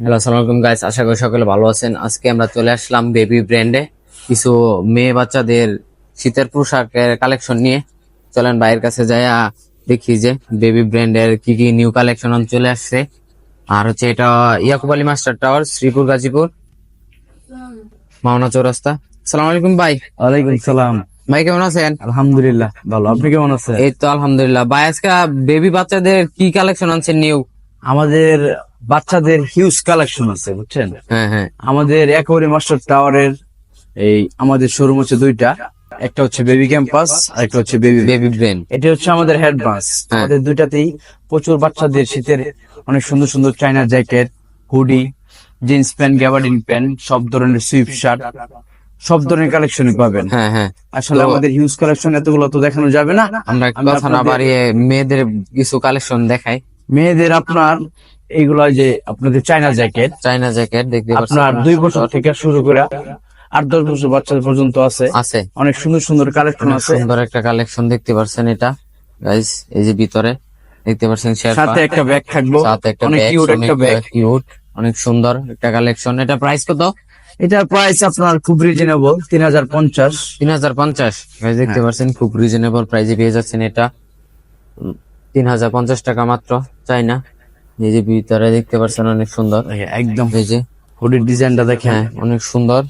Hello আসসালামু আলাইকুম guys আশা করি সকলে ভালো আছেন। আজকে আমরা চলে আসলাম বেবি ব্র্যান্ডে কিছু মেয়ে বাচ্চাদের শীতের পোশাকের কালেকশন নিয়ে। চলেন ভাইয়ের কাছে যাই দেখি যে বেবি ব্র্যান্ডের কি কি নিউ কালেকশন চলে আসছে। আর হচ্ছে এটা ইয়াকুব আলী মাস্টার টাওয়ার শ্রীপুর গাজীপুর। মাওনা চৌরাস্তা। সালাম আলাইকুম ভাই। ওয়ালাইকুম সালাম। ভাই কেমন আছেন? আলহামদুলিল্লাহ ভালো। আপনি কেমন আছেন? এই তো আলহামদুলিল্লাহ। ভাই আজকে বেবি বাচ্চাদের কি কালেকশন আনছেন নিউ আমাদের বাচ্চাদের হিউজ কালেকশন আছে বুঝছেন? হ্যাঁ হ্যাঁ। আমাদের একেবারে মাস্টার টাওয়ারের এই আমাদের শোরুম হচ্ছে দুইটা। একটা হচ্ছে বেবি ক্যাম্পাস আর একটা হচ্ছে বেবি বেবি ব্র্যান্ড এটা হচ্ছে আমাদের হেড ব্রাঞ্চ হ্যাঁ। আমাদের দুইটাতেই প্রচুর বাচ্চাদের শীতের অনেক সুন্দর সুন্দর চাইনার jacket hoodie jeans pant gabardine pant সব ধরনের সুইফট শার্ট সব ধরনের কালেকশন পাবেন। হ্যাঁ হ্যাঁ। আসলে আমাদের হিউজ কালেকশন এতগুলো তো দেখানো যাবে না। আমরা কথা না বাড়িয়ে মেয়েদের কিছু কালেকশন দেখাই। মেয়েদের আপনার এইগুলা যে আপনাদের চাইনা জ্যাকেট চাইনা জ্যাকেট দেখতে পাচ্ছেন আপনার দুই বছর থেকে শুরু করে আট দশ বছর বাচ্চা পর্যন্ত আছে। আছে। অনেক সুন্দর সুন্দর কালেকশন আছে। সুন্দর একটা কালেকশন দেখতে পাচ্ছেন এটা। গাইস এই যে ভিতরে দেখতে পাচ্ছেন সাথে একটা ব্যাগ থাকব। সাথে একটা অনেক ব্যাগ কিউট একটা ব্যাগ কিউট অনেক সুন্দর একটা কালেকশন এটা প্রাইস কত? এটার প্রাইস আপনার খুব রিজনেবল তিন হাজার পঞ্চাশ। তিন হাজার পঞ্চাশ। দেখতে হ্যাঁ। পাচ্ছেন খুব রিজনেবল প্রাইসে পেয়ে যাচ্ছেন এটা। তিন হাজার পঞ্চাশ টাকা মাত্র চাই না এই যে ভিতরে দেখতে পাচ্ছেন অনেক সুন্দর। একদম এই যে হুডির ডিজাইনটা দেখেন। হ্যাঁ অনেক সুন্দর।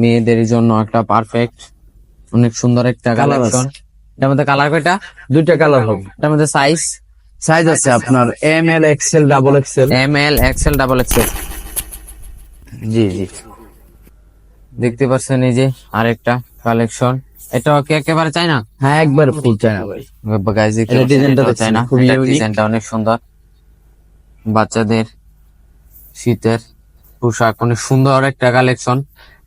মেয়েদের জন্য একটা পারফেক্ট অনেক সুন্দর একটা কালেকশন আছে। এটার মধ্যে কালার কয়টা? দুইটা কালার হবে। এটার মধ্যে সাইজ সাইজ আছে আপনার M L XL double XL M L XL double XL জি জি। দেখতে পাচ্ছেন এই যে আরেকটা কালেকশন এটা কি একেবারে চাই না হ্যাঁ একবার ফুল চায়না ভাই। গাইজ ডিজাইনটা চাই না ডিজাইনটা অনেক সুন্দর। বাচ্চাদের শীতের পোশাক। অনেক সুন্দর একটা কালেকশন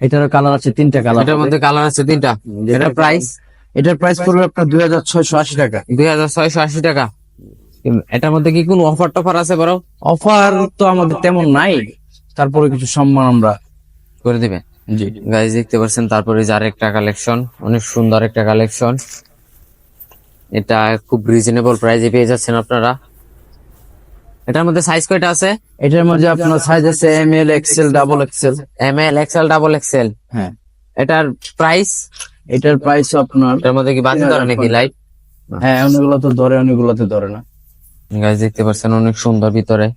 এটার কালার আছে তিনটা কালার এটার মধ্যে কালার আছে তিনটা। এটার প্রাইস এটার প্রাইস পড়বে আপনার দুই হাজার ছয়শো আশি টাকা। দুই হাজার ছয়শো আশি টাকা। এটার মধ্যে কি কোনো অফার টফার আছে বড়? অফার তো আমাদের তেমন নাই। তারপরে কিছু সম্মান আমরা করে দিবে। জি। গাইজ দেখতে পাচ্ছেন তারপরে যার একটা কালেকশন অনেক সুন্দর একটা কালেকশন এটা খুব রিজনেবল প্রাইসে পেয়ে যাচ্ছেন আপনারা। এটার মধ্যে সাইজ কয়টা আছে? এটার মধ্যে আপনার সাইজ আছে M L XL double XL M L XL double XL হ্যাঁ। এটার প্রাইস এটার প্রাইস আপনার এটার মধ্যে কি বাতি ধরে নাকি লাইট হ্যাঁ অনেকগুলো তো ধরে অনেকগুলো তো ধরে না। গাইজ দেখতে পাচ্ছেন অনেক সুন্দর ভিতরে।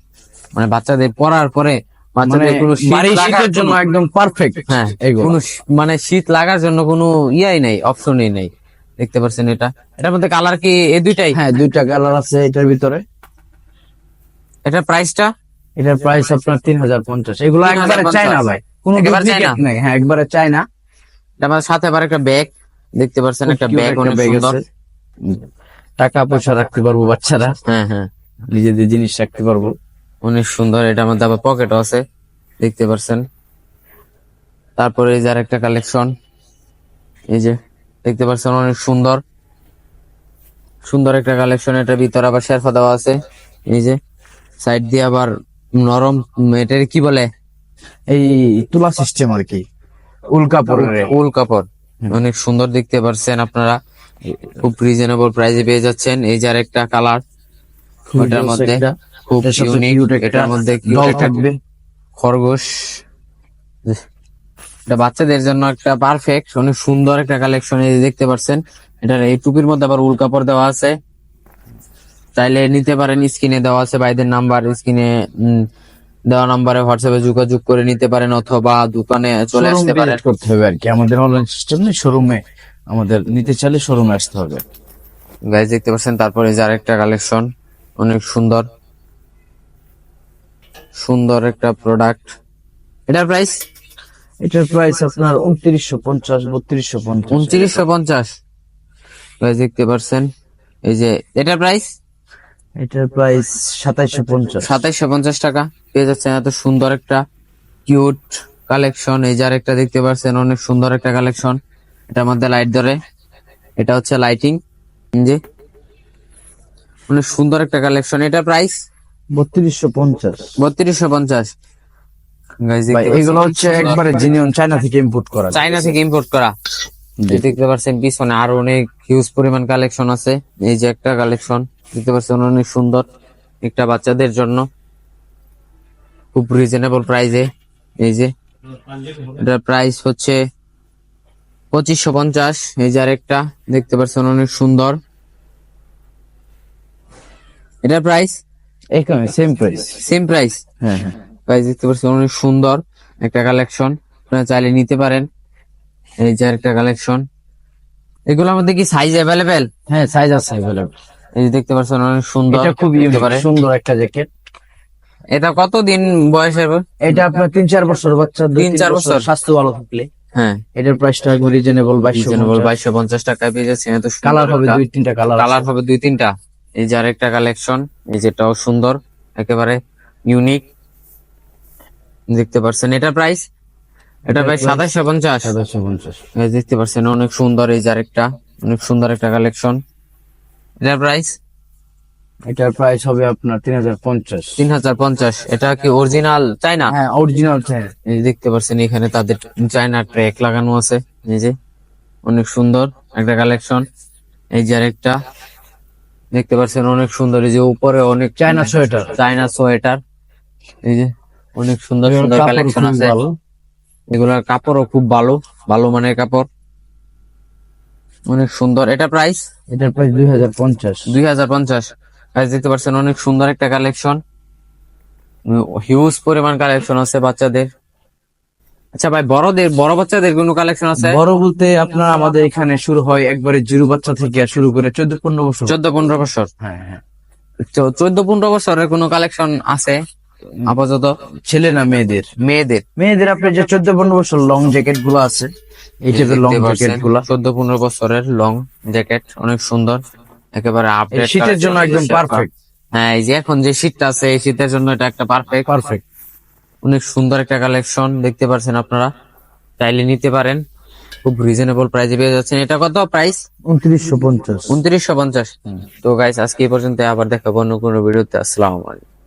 মানে বাচ্চাদের পড়ার পরে মানে বাচ্চাদের কোনো শীতের জন্য একদম পারফেক্ট হ্যাঁ কোনো মানে শীত লাগার জন্য কোনো ইয়াই নাই অপশনই নাই। দেখতে পাচ্ছেন এটা। এটার মধ্যে কালার কি এই দুইটাই? হ্যাঁ দুইটা কালার আছে এটার ভিতরে। এটার প্রাইসটা এটার প্রাইস আপনার তিন হাজার পঞ্চাশ। এগুলো একবারে 3050 চাই না ভাই। কোনো চায়না? নাই। হ্যাঁ একবারে চাই না এটা আমার সাথে আবার একটা ব্যাগ দেখতে পাচ্ছেন একটা ব্যাগ অনেক সুন্দর। টাকা পয়সা রাখতে পারব বাচ্চারা। হ্যাঁ হ্যাঁ। নিজেদের জিনিস রাখতে পারব। অনেক সুন্দর এটা মধ্যে আবার পকেটও আছে। দেখতে পাচ্ছেন। তারপরে এই যে একটা কালেকশন এই যে দেখতে পাচ্ছেন অনেক সুন্দর। সুন্দর একটা কালেকশন এটার ভিতরে আবার শেরফা দেওয়া আছে। এই যে সাইড দিয়ে আবার নরম উম, এটার কি বলে? এই তুলা সিস্টেম আর কি উল্কা পরে উল কাপড়। অনেক সুন্দর দেখতে পারছেন আপনারা। খুব রিজনেবল প্রাইসে পেয়ে যাচ্ছেন। এই যে একটা কালার ওটার মধ্যে খুব ইউনিক এটার মধ্যে থাকবে। খরগোশ। এটা বাচ্চাদের জন্য একটা পারফেক্ট অনেক সুন্দর একটা কালেকশন এই দেখতে পারছেন। এটার এই টুপির মধ্যে আবার উল কাপড় দেওয়া আছে। চাইলে নিতে পারেন স্ক্রিনে দেওয়া আছে ভাইদের নাম্বার স্ক্রিনে দেওয়া নাম্বারে হোয়াটসঅ্যাপে যোগাযোগ করে নিতে পারেন অথবা দোকানে চলে আসতে পারেন। করতে হবে আর কি আমাদের অনলাইন সিস্টেম নেই শোরুমে আমাদের নিতে চাইলে শোরুমে আসতে হবে। গাইজ দেখতে পাচ্ছেন তারপরে যে আরেকটা কালেকশন অনেক সুন্দর। সুন্দর একটা প্রোডাক্ট এটার প্রাইস এটার প্রাইস আপনার উনত্রিশশো পঞ্চাশ বত্রিশশো পঞ্চাশ। উনত্রিশশো পঞ্চাশ। গাইজ দেখতে পাচ্ছেন এই যে এটার প্রাইস এটার প্রাইস সাতাইশশো পঞ্চাশ। সাতাইশশো পঞ্চাশ টাকা। পেয়ে যাচ্ছেন এত সুন্দর একটা কিউট কালেকশন এই যে আরেকটা দেখতে পাচ্ছেন অনেক সুন্দর একটা কালেকশন এটার মধ্যে লাইট ধরে। এটা হচ্ছে লাইটিং জি অনেক সুন্দর একটা কালেকশন এটার প্রাইস বত্রিশশো পঞ্চাশ। বত্রিশশো পঞ্চাশ। এগুলো হচ্ছে একবারে জিনিয়ন চায়না থেকে ইম্পোর্ট করা। চাইনা থেকে ইম্পোর্ট করা। দেখতে পাচ্ছেন পিছনে আরও অনেক হিউজ পরিমাণ কালেকশন আছে। এই যে একটা কালেকশন দেখতে পাচ্ছেন অনেক সুন্দর একটা বাচ্চাদের জন্য। খুব রিজনেবল প্রাইসে এই যে এটার প্রাইস হচ্ছে পঁচিশশো পঞ্চাশ। এই যে আরেকটা দেখতে পাচ্ছেন অনেক সুন্দর। এটার প্রাইস এখানে সেম প্রাইস সেম প্রাইস হ্যাঁ হ্যাঁ। প্রাইস দেখতে পাচ্ছেন অনেক সুন্দর। একটা কালেকশন আপনারা চাইলে নিতে পারেন। এই যে আরেকটা কালেকশন এগুলোর মধ্যে কি সাইজ অ্যাভেলেবেল হ্যাঁ সাইজ আছে অ্যাভেলেবল এই দেখতে পাচ্ছেন অনেক সুন্দর এটা খুব সুন্দর একটা জ্যাকেট। এটা কতদিন বয়সের এটা আপনার তিন চার বছর বাচ্চা তিন, চার বছর। স্বাস্থ্য ভালো থাকলে। হ্যাঁ। এটার প্রাইসটা একদম রিজনেবল বাইশশো রিজনেবল বাইশশো পঞ্চাশ টাকায় পেয়ে যাচ্ছে এত কালার হবে দুই তিনটা কালার কালার হবে দুই তিনটা। এই যে আরেকটা কালেকশন এই যেটাও সুন্দর একেবারে ইউনিক দেখতে পাচ্ছেন এটা প্রাইস এটা প্রাইস সাতাশশো পঞ্চাশ। সাতাশশো পঞ্চাশ। দেখতে পাচ্ছেন অনেক সুন্দর এই যে আরেকটা অনেক সুন্দর একটা কালেকশন এটার প্রাইস এটার প্রাইস হবে আপনার তিন হাজার পঞ্চাশ। তিন হাজার পঞ্চাশ। এটা কি অরিজিনাল চাই না হ্যাঁ অরিজিনাল চাই এই দেখতে পাচ্ছেন এখানে তাদের চায়না ট্র্যাক লাগানো আছে। এই যে অনেক সুন্দর একটা কালেকশন এই যে আরেকটা দেখতে পাচ্ছেন অনেক সুন্দর। এই যে উপরে অনেক চায়না সোয়েটার চায়না সোয়েটার এই যে অনেক সুন্দর সুন্দর কালেকশন আছে। এগুলোর কাপড়ও খুব ভালো ভালো মানের কাপড়। অনেক সুন্দর। এটা প্রাইস এটার প্রাইস দুই হাজার পঞ্চাশ। দুই হাজার পঞ্চাশ। দেখতে পাচ্ছেন অনেক সুন্দর একটা কালেকশন হিউজ পরিমাণ কালেকশন আছে বাচ্চাদের। আচ্ছা ভাই বড়দের বড় বাচ্চাদের কোনো কালেকশন আছে? বড় বলতে আপনার আমাদের এখানে শুরু হয় একবারে জিরো বাচ্চা থেকে শুরু করে চোদ্দ পনেরো বছর। চোদ্দ পনেরো বছর? হ্যাঁ হ্যাঁ। চোদ্দ পনেরো বছরের কোনো কালেকশন আছে? আপাতত? ছেলে না মেয়েদের? মেয়েদের। মেয়েদের আপনার যে চোদ্দ পনেরো বছর লং জ্যাকেটগুলো আছে এই টাইপের লং জ্যাকেটগুলা চোদ্দ পনেরো বছরের লং জ্যাকেট অনেক সুন্দর একেবারে আপডেট শীতের জন্য একদম পারফেক্ট হ্যাঁ এই যে এখন যে শীতটা আছে এই শীতের জন্য এটা একটা পারফেক্ট পারফেক্ট অনেক সুন্দর একটা কালেকশন দেখতে পারছেন আপনারা। চাইলে নিতে পারেন। খুব রিজনেবল প্রাইসে পেয়ে যাচ্ছেন। এটা কত প্রাইস উনত্রিশশো পঞ্চাশ। উনত্রিশশো পঞ্চাশ। তো গাইস আজকে এই পর্যন্ত আবার দেখাবো অন্য কোনো ভিডিওতে। আসসালামু আলাইকুম।